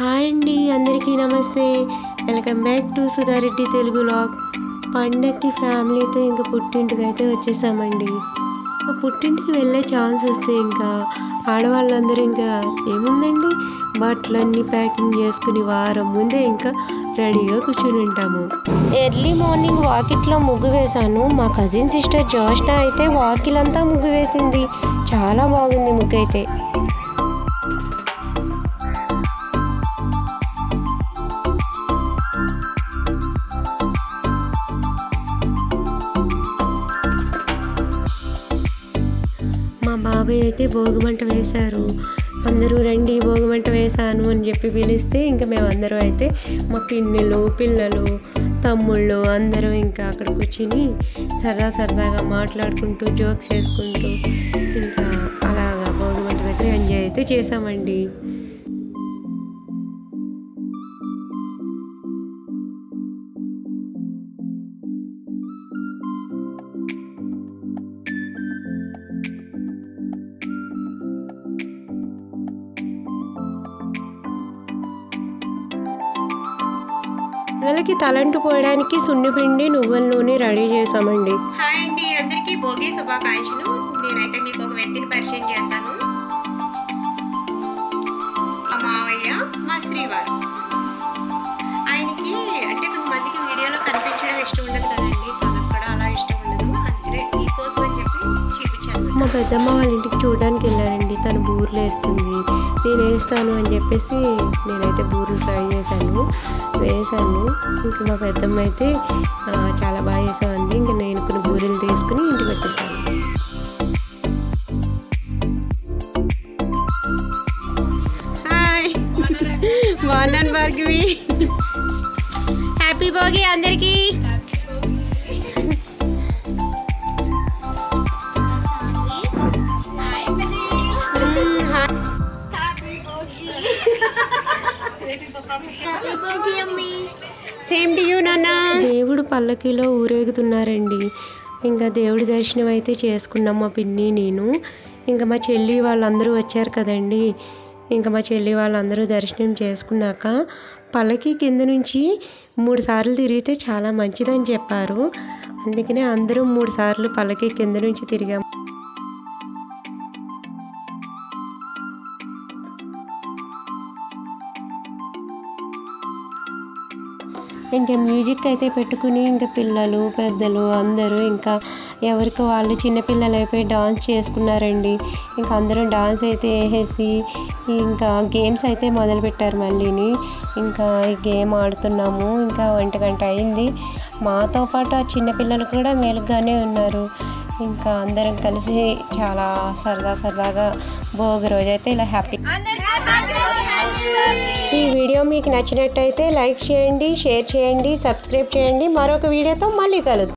Hi అండి అందరికీ నమస్తే. Welcome back to Sudha Reddy Telugu log. పండక్కి ఫ్యామిలీతో ఇంకా పుట్టింటికి అయితే వచ్చేసామండి పుట్టింటికి వెళ్ళే ఛాన్స్ వస్తే ఇంకా ఆడవాళ్ళందరూ ఇంకా ఏముందండి? బట్టలన్నీ ప్యాకింగ్ చేసుకుని వారం ముందే ఇంకా రెడీగా కూర్చుని ఉంటాము. ఎర్లీ మార్నింగ్ వాకిట్లో ముగ్గు వేశాను. మా కజిన్ సిస్టర్ జోష్న అయితే వాకిలంతా ముగ్గు వేసింది. చాలా బాగుంది ముగ్గు అయితే బాబాయ్ అయితే భోగిమంట వేశారు. అందరూ రండి భోగిమంట వేశాను అని చెప్పి పిలిస్తే ఇంకా మేమందరూ అయితే మా పిన్నెలు పిల్లలు తమ్ముళ్ళు అందరూ ఇంకా అక్కడ కూర్చుని సరదా సరదాగా మాట్లాడుకుంటూ జోక్స్ వేసుకుంటూ ఇంకా అలాగా భోగిమంట దగ్గర ఎంజాయ్ అయితే చేసామండి పిల్లలకి తలంటు పోయడానికి సున్నిపిండి నువ్వుల నూనె రెడీ చేసామండి హాయ్ అండి అందరికీ భోగి శుభాకాంక్షలు. నేనైతే మీకు ఒక వ్యక్తిని పరిచయం చేస్తాను. మా మావయ్య మా శ్రీవారు. పెద్దమ్మ వాళ్ళ ఇంటికి చూడడానికి వెళ్ళానండి తను బూరెలు వేస్తుంది. నేను వేస్తాను అని చెప్పేసి నేనైతే బూరెలు ట్రై చేశాను. వేశాను. ఇంకా మా పెద్దమ్మ అయితే "ఆ, చాలా బాగా వేసావు అంది ఇంకా నేను కొన్ని బూరెలు తీసుకుని ఇంటికి వచ్చేసాను. హాయ్. బాగున్నాను భార్గవి. హ్యాపీ భోగి అందరికీ. సేమ్ టు యూ నాన్న దేవుడు పల్లకిలో ఊరేగుతున్నారండి. ఇంకా దేవుడి దర్శనం అయితే చేసుకున్నాం మా పిన్ని నేను. ఇంకా మా చెల్లి వాళ్ళందరూ వచ్చారు కదండి. ఇంకా మా చెల్లి వాళ్ళందరూ దర్శనం చేసుకున్నాక పల్లకి కింద నుంచి మూడు సార్లు తిరిగితే చాలా మంచిదని చెప్పారు. అందుకనే అందరూ మూడు సార్లు పల్లకి కింద నుంచి తిరిగాము ఇంకా మ్యూజిక్ అయితే పెట్టుకుని ఇంకా పిల్లలు పెద్దలు అందరూ ఇంకా ఎవరికి వాళ్ళు చిన్నపిల్లలు అయిపోయి డాన్స్ చేసుకున్నారండి. ఇంకా అందరం డాన్స్ అయితే వేసేసి ఇంకా గేమ్స్ అయితే మొదలుపెట్టారు మళ్ళీని. ఇంకా ఈ గేమ్ ఆడుతున్నాము ఇంకా ఒంటి గంట అయింది. మాతో పాటు ఆ చిన్నపిల్లలు కూడా మెలుగ్గానే ఉన్నారు. ఇంకా అందరం కలిసి చాలా సరదా సరదాగా భోగి రోజైతే ఇలా హ్యాపీ ఈ వీడియో మీకు నచ్చినట్టయితే లైక్ చేయండి షేర్ చేయండి సబ్స్క్రైబ్ చేయండి. మరొక వీడియోతో మళ్ళీ కలుద్దాం.